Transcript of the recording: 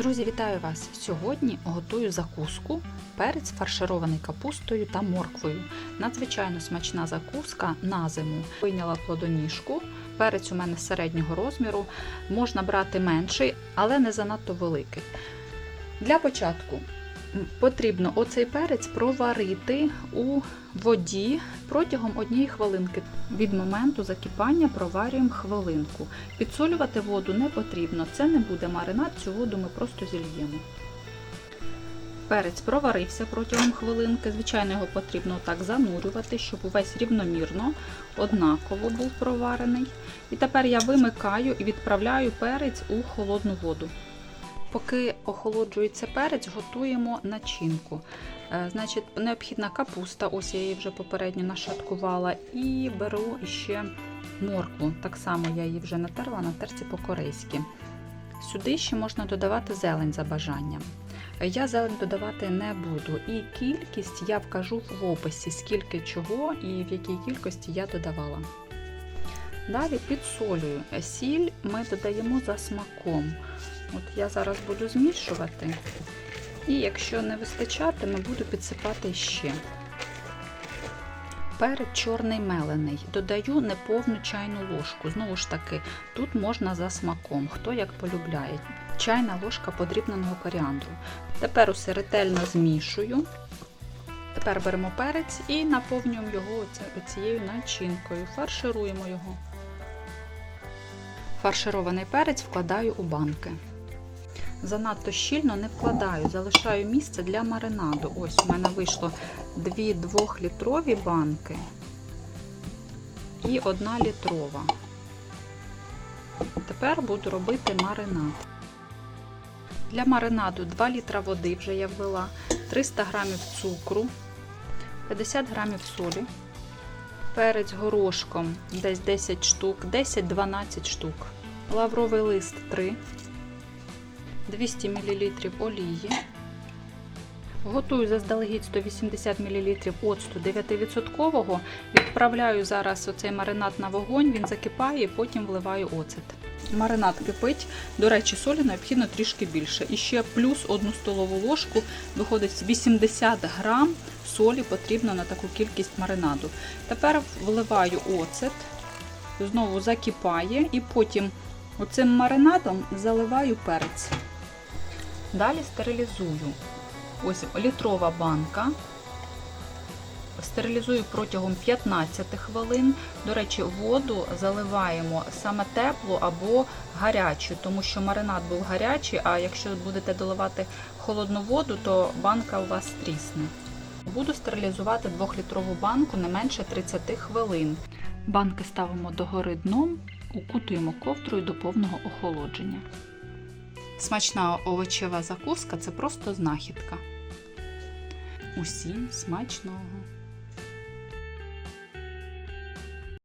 Друзі, вітаю вас! Сьогодні готую закуску, перець фарширований капустою та морквою. Надзвичайно смачна закуска на зиму. Вийняла плодоніжку. Перець у мене середнього розміру. Можна брати менший, але не занадто великий. Для початку потрібно оцей перець проварити у воді протягом однієї хвилинки. Від моменту закипання проварюємо хвилинку. Підсолювати воду не потрібно, це не буде маринад, цю воду ми просто зільємо. Перець проварився протягом хвилинки. Звичайно, його потрібно так занурювати, щоб увесь рівномірно, однаково був проварений. І тепер я вимикаю і відправляю перець у холодну воду. Поки охолоджується перець, готуємо начинку. Е, Значить, необхідна капуста, ось я її вже попередньо нашаткувала, і беру ще моркву. Так само я її вже натерла на терці по-корейськи. Сюди ще можна додавати зелень за бажанням. Я зелень додавати не буду. І кількість я вкажу в описі, скільки чого і в якій кількості я додавала. Далі підсолюю. Сіль ми додаємо за смаком. От я зараз буду змішувати. І якщо не вистачатиме, буду підсипати ще. Перець чорний мелений. Додаю неповну чайну ложку. Знову ж таки, тут можна за смаком, хто як полюбляє. Чайна ложка подрібненого коріандру. Тепер усе ретельно змішую. Тепер беремо перець і наповнюємо його оце- цією начинкою. Фаршируємо його. Фарширований перець вкладаю у банки. Занадто щільно не вкладаю, залишаю місце для маринаду. Ось у мене вийшло дві 2-літрові банки і одна літрова. Тепер буду робити маринад. Для маринаду 2 літра води вже я ввела, 300 грамів цукру, 50 грамів солі, перець горошком десь 10 штук, 10-12 штук, лавровий лист 3, 200 мл олії. Готую заздалегідь 180 мл оцту 9%. Відправляю зараз оцей маринад на вогонь, він закипає, потім вливаю оцет. Маринад кипить. До речі, солі необхідно трішки більше. І ще плюс 1 столову ложку, виходить 80 грам солі потрібно на таку кількість маринаду. Тепер вливаю оцет, знову закипає, і потім оцим маринадом заливаю перець. Далі стерилізую. Ось літрова банка. Стерилізую протягом 15 хвилин. До речі, воду заливаємо саме теплу або гарячу, тому що маринад був гарячий, а якщо будете доливати холодну воду, то банка у вас трісне. Буду стерилізувати 2-літрову банку не менше 30 хвилин. Банки ставимо догори дном, укутуємо ковдрою до повного охолодження. Смачна овочева закуска це просто знахідка. Усім смачного!